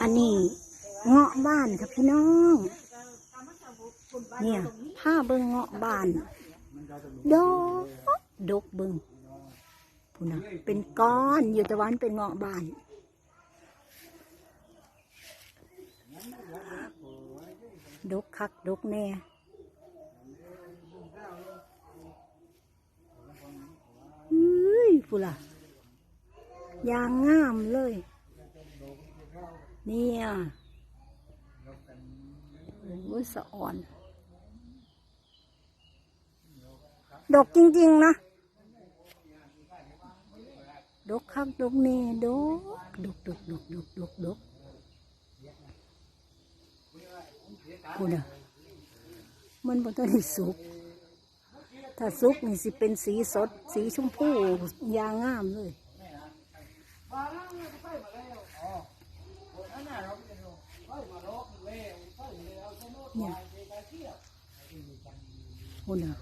อันนี้เงาะบ้านค่ะพี่น้อง เนี่ยผ้าเบิงเงาะบ้านดอกดกเบิงพูนะเป็นก้อนอยู่แต่วันเป็นเงาะบ้าน ดกคักดกแน่เฮ้ยพูล่ะยางงามเลย เนี่ยโอ้ยสะอ่อน ดกจริง ๆ นะ ดกคักดกเน่ดกดกดกดกดกดก กพูดอะมันบ่ต้องได้สุก ถ้าสุกนี่สิเป็นสีสด สีชมพูยางามเลยเนี่ยคุณอะ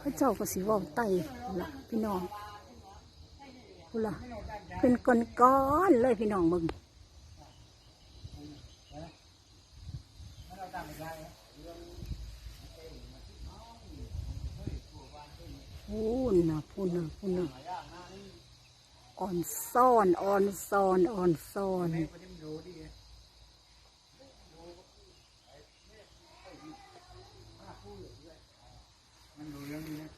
พระเจ้าก็สิเว่าไต่ล่ะพี่น้องคุณล่ะเป็นก้อนๆเลยพี่น้องมึงพูนนะพูนนะพูนนะอ่อนซ่อนอ่อนซ่อนอ่อนซ่อน มันดูเรื่องนี้นะ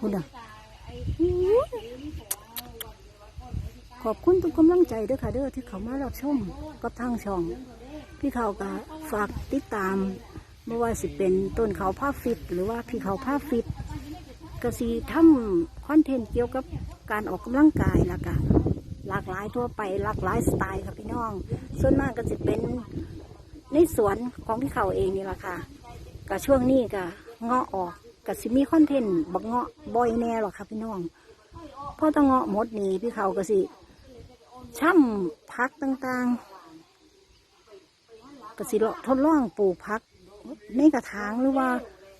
พูดอะขอบคุณทุกกำลังใจเด้อค่ะเด้อที่เขามารับชมกับทางช่อง พี่เขาก็ฝากติดตามไม่ว่าสิเป็นต้นเขาผ้าฟิต หรือว่าพี่เขาผ้าฟิตก็สีทำคอนเทนต์เกี่ยวกับการออกกำลังกายล้วก็หลากหลายทั่วไปหลากหลายสไตล์ค่ะพี่น้อง ส่วนมากก็จะเป็นในสวนของพี่เขาเองนี่แหละค่ะก็ช่วงนี้ก็เงาะออกก็สิมีคอนเทนต์บักเงาะบ่อยแน่หรอกค่ะพี่น้องพราะต้องเงาะหมดนี่พี่เขาก็สิช่ำพักต่างๆ ก็สิเลาะทดลองปลูกพัก ในกระถางหรือว่า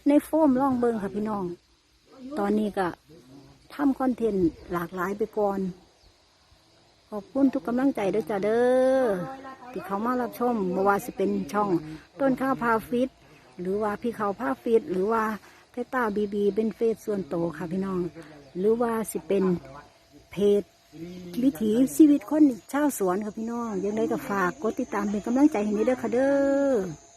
ในโฟมล่องเบิงค่ะพี่น้อง ตอนนี้ก็ทำคอนเทนต์หลากหลายไปก่อน ขอบคุณทุกกำลังใจด้วยจ้าเด้อที่เขามารับชมไม่ว่าสิเป็นช่องต้นข้าวพาฟิต หรือว่าพี่เขาพาฟิต หรือว่าเพชรตาบีบีเป็นเฟซส่วนโตวค่ะพี่น้อง หรือว่าสิเป็นเพจ วิถีชีวิตคนชาวสวนค่ะพี่น้องยังไงก็ฝากกดติดตามเป็นกำลังใจให้นี้เด้อค่ะเด้อ